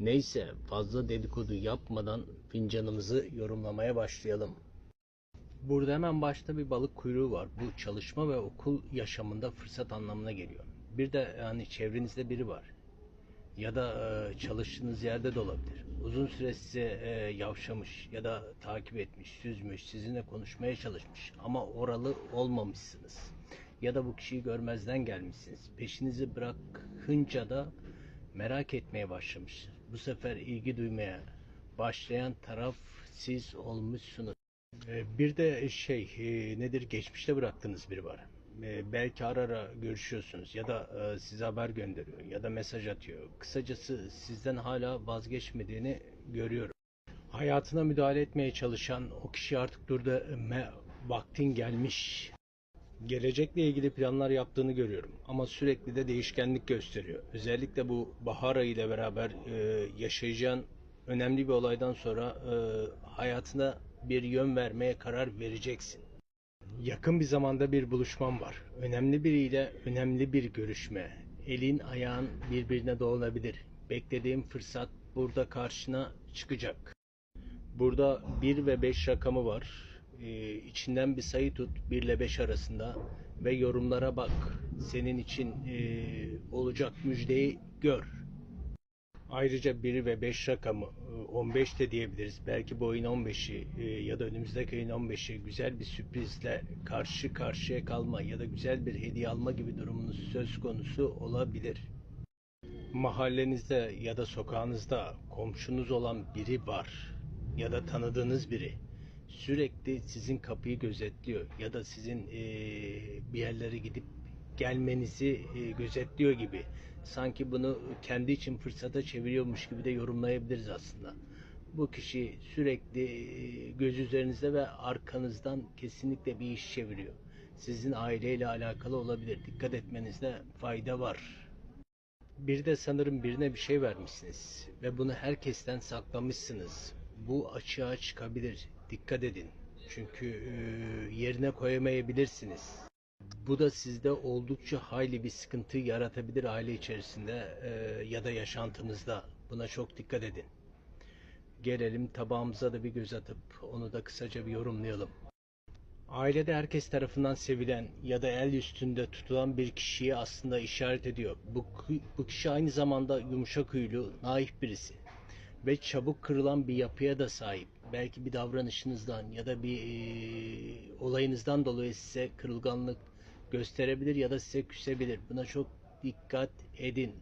Neyse fazla dedikodu yapmadan fincanımızı yorumlamaya başlayalım. Burada hemen başta bir balık kuyruğu var. Bu çalışma ve okul yaşamında fırsat anlamına geliyor. Bir de yani çevrenizde biri var. Ya da e, çalıştığınız yerde de olabilir. Uzun süre size e, yavşamış ya da takip etmiş, süzmüş, sizinle konuşmaya çalışmış ama oralı olmamışsınız. Ya da bu kişiyi görmezden gelmişsiniz. Peşinizi bırakınca da merak etmeye başlamış. Bu sefer ilgi duymaya başlayan taraf siz olmuşsunuz. E, Bir de şey e, nedir geçmişte bıraktığınız biri var. E, Belki ara ara görüşüyorsunuz ya da size haber gönderiyor ya da mesaj atıyor. Kısacası sizden hala vazgeçmediğini görüyorum. Hayatına müdahale etmeye çalışan o kişi artık dur deme vaktin gelmiş. Gelecekle ilgili planlar yaptığını görüyorum ama sürekli de değişkenlik gösteriyor. Özellikle bu bahar ayı ile beraber e, yaşayacağın önemli bir olaydan sonra e, hayatına bir yön vermeye karar vereceksin. Yakın bir zamanda bir buluşmam var. Önemli biriyle önemli bir görüşme. Elin ayağın birbirine dolanabilir. Beklediğim fırsat burada karşına çıkacak. Burada 1 ve 5 rakamı var. Ee, içinden bir sayı tut 1 ile 5 arasında ve yorumlara bak. Senin için ee, olacak müjdeyi gör. Ayrıca 1 ve 5 rakamı e, 15 de diyebiliriz. Belki bu ayın 15'i e, ya da önümüzdeki ayın 15'i güzel bir sürprizle karşı karşıya kalma ya da güzel bir hediye alma gibi durumunuz söz konusu olabilir. Mahallenizde ya da sokağınızda komşunuz olan biri var ya da tanıdığınız biri sürekli sizin kapıyı gözetliyor ya da sizin e, bir yerlere gidip gelmenizi e, gözetliyor gibi. Sanki bunu kendi için fırsata çeviriyormuş gibi de yorumlayabiliriz aslında. Bu kişi sürekli göz üzerinizde ve arkanızdan kesinlikle bir iş çeviriyor. Sizin aileyle alakalı olabilir. Dikkat etmenizde fayda var. Bir de sanırım birine bir şey vermişsiniz ve bunu herkesten saklamışsınız. Bu açığa çıkabilir. Dikkat edin. Çünkü e, yerine koyamayabilirsiniz. Bu da sizde oldukça hayli bir sıkıntı yaratabilir aile içerisinde e, ya da yaşantınızda. Buna çok dikkat edin. Gelelim tabağımıza da bir göz atıp onu da kısaca bir yorumlayalım. Ailede herkes tarafından sevilen ya da el üstünde tutulan bir kişiyi aslında işaret ediyor. Bu, bu kişi aynı zamanda yumuşak huylu, naif birisi ve çabuk kırılan bir yapıya da sahip. Belki bir davranışınızdan ya da bir e, olayınızdan dolayı size kırılganlık gösterebilir ya da size küsebilir. Buna çok dikkat edin.